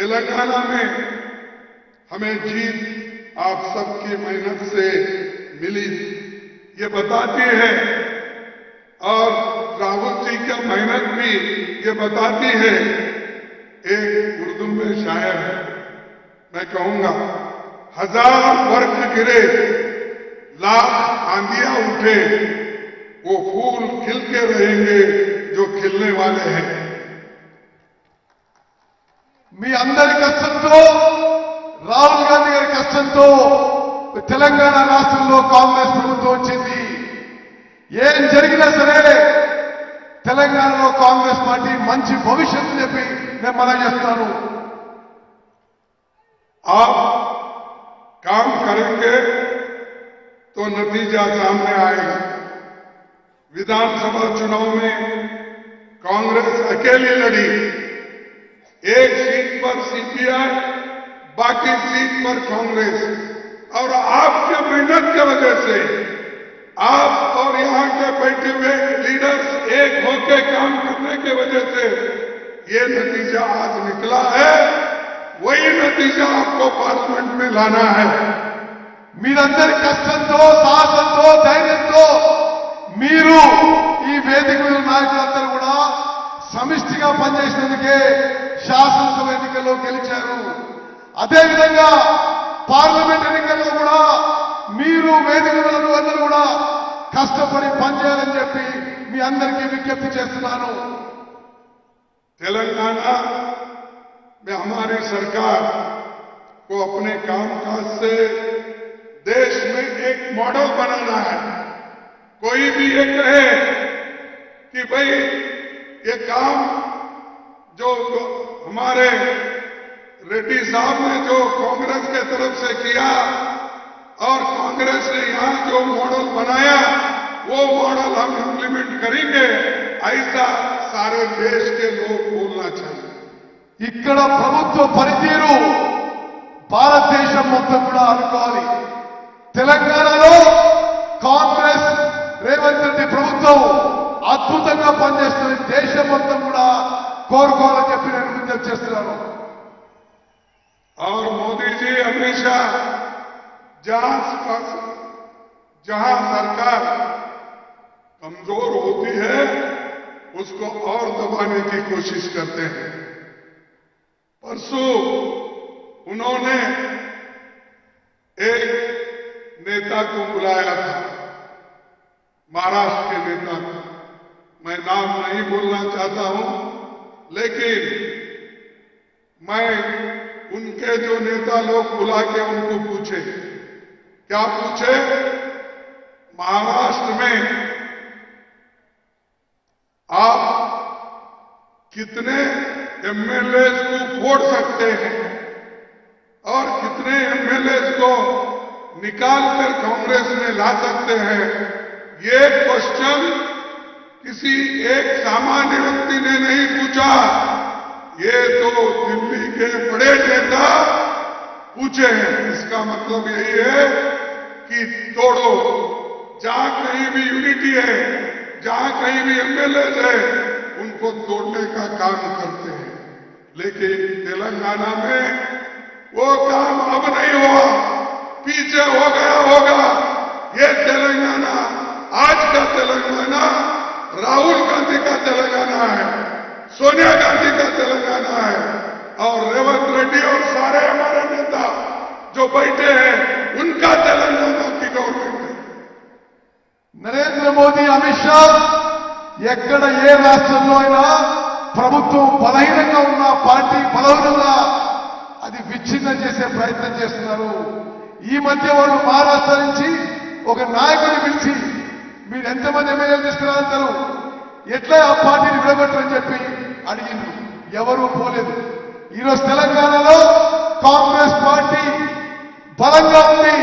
तेलंगाना में हमें जीत आप सबकी मेहनत से मिली। ये बताती है। और राहुल जी का मेहनत भी ये बताती है। एक उर्दू में शायर है। मैं कहूँगा, हज़ार वर्ष गिरे, लाख आंधिया उठे, वो फूल खिल के रहेंगे जो खिलने वाले हैं। మీ అందరి కష్టంతో రాహుల్ గాంధీ గారి కష్టంతో తెలంగాణ రాష్ట్రంలో కాంగ్రెస్ ప్రభుత్వం వచ్చింది ఏం జరిగినా సరే తెలంగాణలో కాంగ్రెస్ పార్టీ మంచి భవిష్యత్తు చెప్పి నేను మనం చేస్తున్నాను आप काम करेंगे तो नतीजा सामने आएगा विधानसभा चुनाव में कांग्रेस अकेली लड़ी एक सीट पर सीपीआई बाकी सीट पर कांग्रेस और आपके मेहनत की वजह से आप और यहां के बैठे हुए लीडर्स एक होकर काम करने की वजह से ये नतीजा आज निकला है वही नतीजा आपको पार्लियामेंट में लाना है మీరందరి కష్టంతో సాహసంతో ధైర్యంతో మీరు ఈ వేదిక మీద నాయకులందరూ కూడా సమిష్టిగా పనిచేసినందుకే శాసనసభ ఎన్నికల్లో గెలిచారు అదేవిధంగా పార్లమెంట్ ఎన్నికల్లో కూడా మీరు వేదిక మీద అందరూ కూడా కష్టపడి పనిచేయాలని చెప్పి మీ అందరికీ విజ్ఞప్తి చేస్తున్నాను तेलंगाना में हमारी सरकार को अपने कामकाज से देश में एक मॉडल बनाना है कोई भी ये कहे कि भाई ये काम जो जो हमारे रेड्डी साहब ने जो कांग्रेस के तरफ से किया और कांग्रेस ने यहां जो मॉडल बनाया वो मॉडल हम इम्प्लीमेंट करेंगे ऐसा सारे देश के लोग बोलना चाहिए ఇక్కడ ప్రభుత్వ పనితీరు భారతదేశం మొత్తం కూడా అనుకోవాలి తెలంగాణలో కోరుకోవాలని చెప్పి నేను విజ్ఞప్తి చేస్తున్నాను और मोदी जी हमेशा जहां जहां सरकार कमजोर होती है उसको और दबाने की कोशिश करते हैं परसों उन्होंने एक नेता को बुलाया था महाराष्ट्र के नेता को मैं नाम नहीं बोलना चाहता हूं लेकिन मैं उनके जो नेता लोग बुला के उनको पूछे, क्या पूछे? महाराष्ट्र में आप कितने एमएलए को फोड़ सकते हैं और कितने एमएलए को निकाल कर कांग्रेस में ला सकते हैं? ये क्वेश्चन किसी एक सामान्य व्यक्ति ने नहीं पूछा, ये तो दिल्ली के बड़े नेता पूछे हैं। इसका मतलब यही है कि तोड़ो, जहाँ कहीं भी यूनिटी है, जहाँ कहीं भी एमएलए है, उनको तोड़ने का काम करते हैं। लेकिन तेलंगाना में वो काम अब नहीं हुआ, पीछे हो गया होगा। ये तेलंगाना, आज का तेलंगाना राहुल गांधी का तेलंगाना है सोनिया गांधी का तेलंगाना है और रेवंत रेड्डी और सारे हमारे नेता जो बैठे हैं उनका तेलंगाना की गवर्नमेंट है నరేంద్ర మోదీ అమిత్ షా ఎక్కడ ఏ రాష్ట్రంలో అయినా ప్రభుత్వం బలహీనంగా ఉన్న పార్టీ బలహీనంగా అది విచ్ఛిన్నం చేసే ప్రయత్నం చేస్తున్నారు ఈ మధ్య వాళ్ళు మహారాష్ట్ర నుంచి ఒక నాయకుడిని పిలిచి మీరు ఎంతమంది ఎమ్మెల్యేలు తీసుకురాగలుగుతారు ఎట్లా ఆ పార్టీని విడగొట్టరని చెప్పి అడిగిండ్రు. ఎవరు పోలేదు. ఈరోజు తెలంగాణలో కాంగ్రెస్ పార్టీ బలంగా ఉంది.